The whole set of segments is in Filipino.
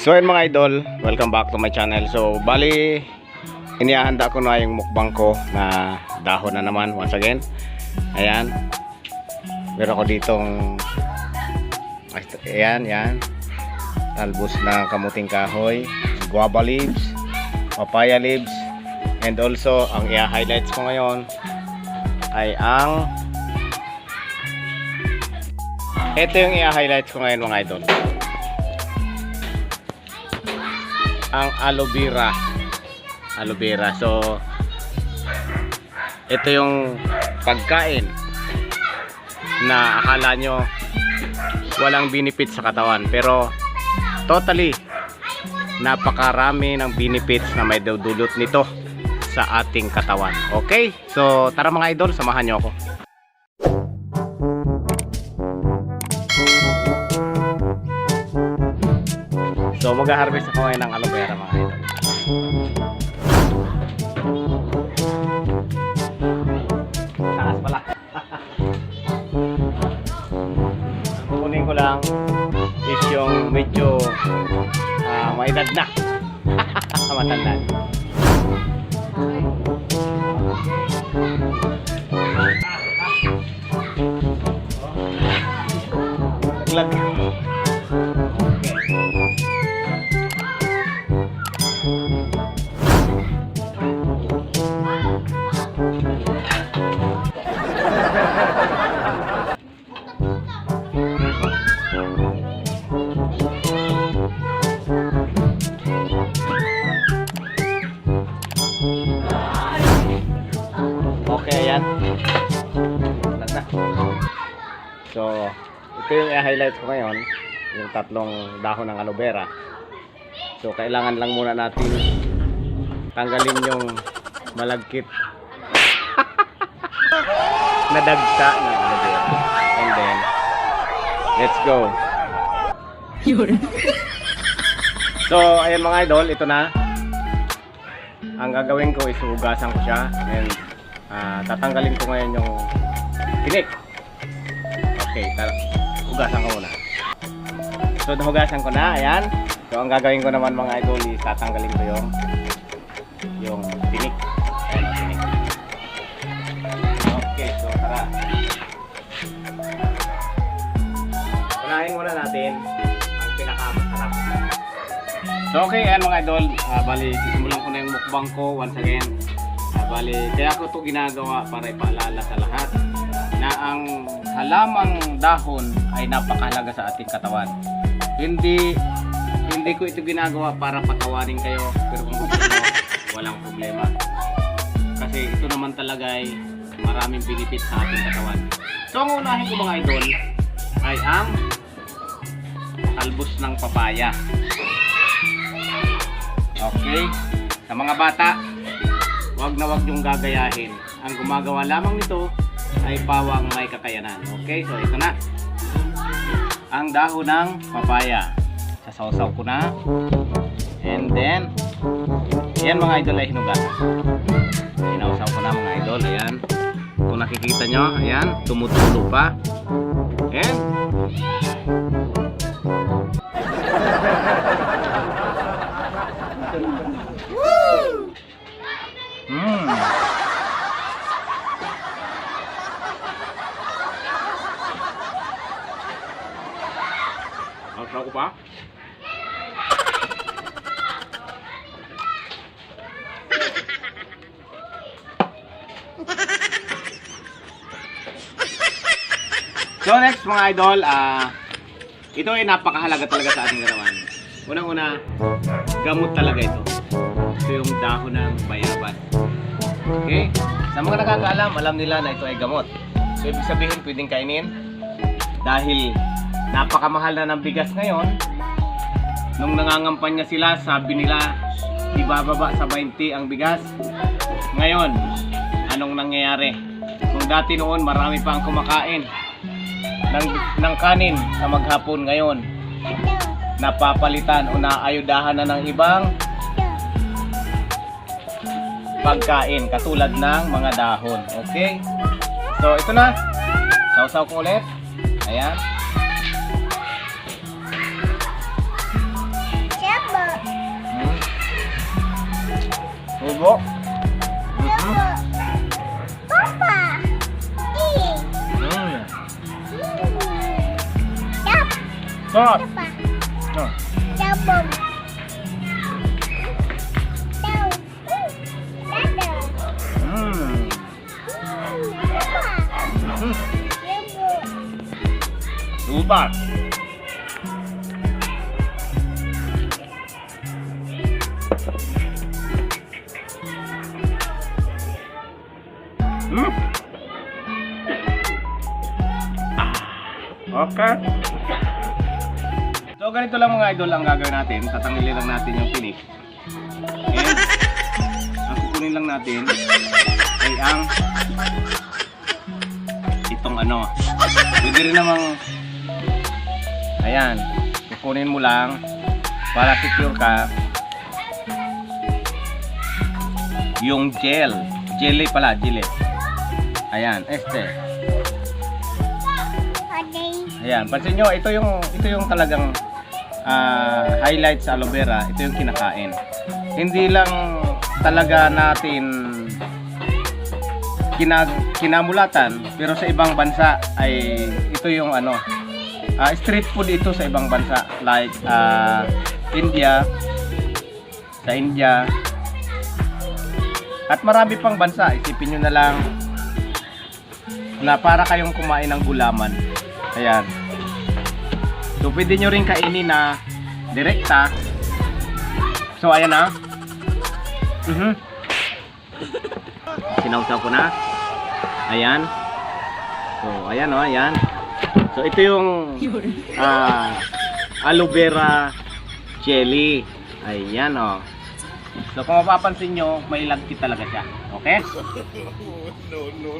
So yun mga idol, welcome back to my channel. So bali, inihahanda ko na yung mukbang ko na dahon na naman once again. Ayan. Meron ko ditong ay, ayan, yan. Talbos na kamuting kahoy, guava leaves, papaya leaves, and also ang i-highlights ko ngayon ay ang ito yung i-highlights ko ngayon mga idol. Ang aloe vera. Aloe vera. So ito yung pagkain na akala nyo walang benefits sa katawan. Pero totally napakarami ng benefits na may dudulot nito sa ating katawan. Okay? So tara mga idol samahan nyo ako So mag-harvest ako ngayon ng aloe vera mga idol. Taas pala. Kukunin ko lang is yung medyo ah, may edad na. Matanda. Lag. Okay, na. So, ito yung i-highlight ko ngayon. Yung tatlong dahon ng aloe vera. So, kailangan lang muna natin tanggalin yung malagkit na dagta ng aloe vera. And then, let's go. So, ayan mga idol, ito na. Ang gagawin ko is hugasan ko siya and ah, tatanggalin ko ngayon yung tinik. Okay, tar- hugasan ko muna. So, nahugasan ko na, ayan. So, ang gagawin ko naman mga idol is tatanggalin ko yung yung So okay, ayan mga idol. Ah, bali, sisimulan ko na yung mukbang ko once again. Ah, bali, kaya ko to ginagawa para ipaalala sa lahat na ang halamang dahon ay napakahalaga sa ating katawan. Hindi hindi ko ito ginagawa para patawarin kayo pero kung gusto mo, walang problema. Kasi ito naman talaga ay maraming benefit sa ating katawan. So ang unahin ko mga idol ay ang talbos ng papaya. Okay? Sa mga bata, wag na wag yung gagayahin. Ang gumagawa lamang nito ay pawang may kakayanan. Okay? So ito na. Ang dahon ng papaya. Sasawsaw ko na. And then, yan mga idol ay hinugatan. Hinausaw ko na mga idol. Ayan. Kung nakikita nyo, ayan, tumutulo pa. Ang ko pa? So next mga idol, ah ito ay napakahalaga talaga sa ating katawan. Unang-una, gamot talaga ito. Ito yung dahon ng bayabas. Okay? Sa mga nakakaalam, alam nila na ito ay gamot. So ibig sabihin, pwedeng kainin dahil napakamahal na ng bigas ngayon. Nung nangangampanya sila, sabi nila ibababa sa 20 ang bigas. Ngayon, anong nangyayari? Kung dati noon marami pa ang kumakain ng, ng kanin sa maghapon ngayon, napapalitan o naayudahan na ng ibang pagkain katulad ng mga dahon. Okay? So, ito na. Sausaw ko ulit. Ayan. Kalbo. Mhm. Papa. Eh. Mm. Dap. Sarap. Papa. Oh. Dabong. Mm. Okay. So ganito lang mga idol ang gagawin natin. Tatanggalin lang natin yung tinik. And ang kukunin lang natin ay ang itong ano. Pwede rin namang ayan, kukunin mo lang para secure ka yung gel. Jelly pala, jelly. Ayan, este. Aday. Ayan, pansin nyo, ito yung ito yung talagang ah, highlight sa aloe vera, ito yung kinakain. Hindi lang talaga natin kinag kinamulatan, pero sa ibang bansa ay ito yung ano, ah, street food ito sa ibang bansa like ah, India, sa India, at marami pang bansa. Isipin nyo na lang na para kayong kumain ng gulaman. Ayan. So, pwede nyo rin kainin na direkta. So, ayan na. Mhm. Sinawsaw ko na. Ayan. So, ayan o, ayan. So, ito yung ah, aloe vera jelly. Ayan o. So, kung mapapansin nyo, may lagkit talaga siya. Okay?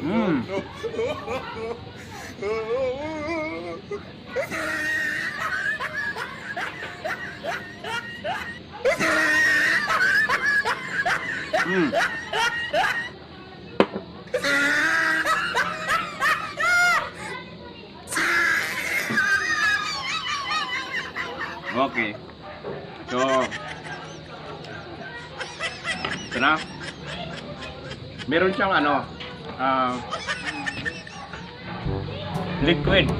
Mm. Mm. Okay. So, ito na. Meron siyang ano, ah, liquid.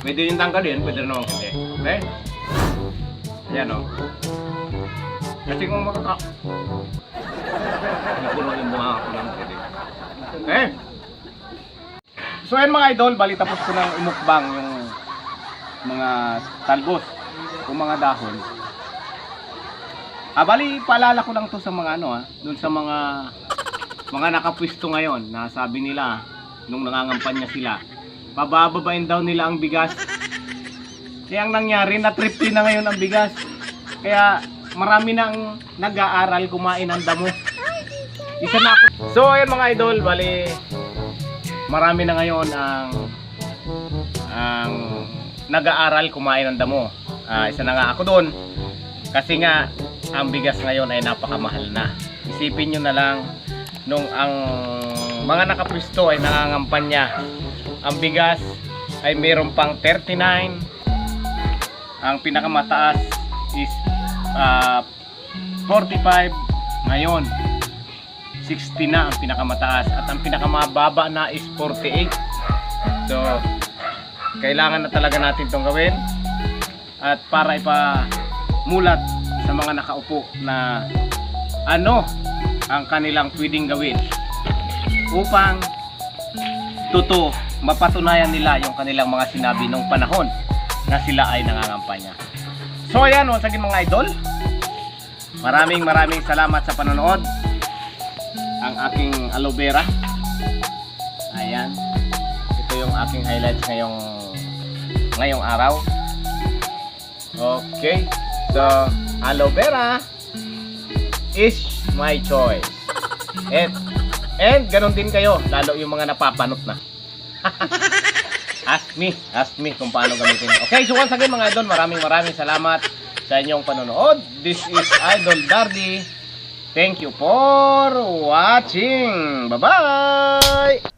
Pwede yung tanggalin, pwede rin naman hindi. Okay? Ayan o. Kasi kung makaka... Napuno yung bunga ako lang pwede. Okay? So ayan mga idol, bali tapos ko ng imukbang yung mga talbos o mga dahon. Ah, bali paalala ko lang to sa mga ano ah, dun sa mga mga nakapwisto ngayon na sabi nila nung nangangampanya sila, babababain daw nila ang bigas. Kaya ang nangyari, na trip na ngayon ang bigas. Kaya marami nang nag-aaral kumain ng damo. Isa na ako. So ayan mga idol, bali marami na ngayon ang ang nag-aaral kumain ng damo. Ah, isa na nga ako doon. Kasi nga ang bigas ngayon ay napakamahal na. Isipin nyo na lang nung ang mga nakapwisto ay nangangampanya. Ang bigas ay mayroon pang 39. Ang pinakamataas is ah, 45 ngayon. 60 na ang pinakamataas at ang pinakamababa na is 48. So, kailangan na talaga natin itong gawin at para ipamulat sa mga nakaupo na ano ang kanilang pwedeng gawin upang totoo mapatunayan nila yung kanilang mga sinabi nung panahon na sila ay nangangampanya. So ayan, once again mga idol, maraming maraming salamat sa panonood ang aking aloe vera. Ayan. Ito yung aking highlights ngayong ngayong araw. Okay. So, aloe vera is my choice. And and ganun din kayo, lalo yung mga napapanot na. ask me, ask me kung paano gamitin. Okay, so once again mga idol, maraming maraming salamat sa inyong panonood. This is Idol Dardy. Thank you for watching. Bye-bye!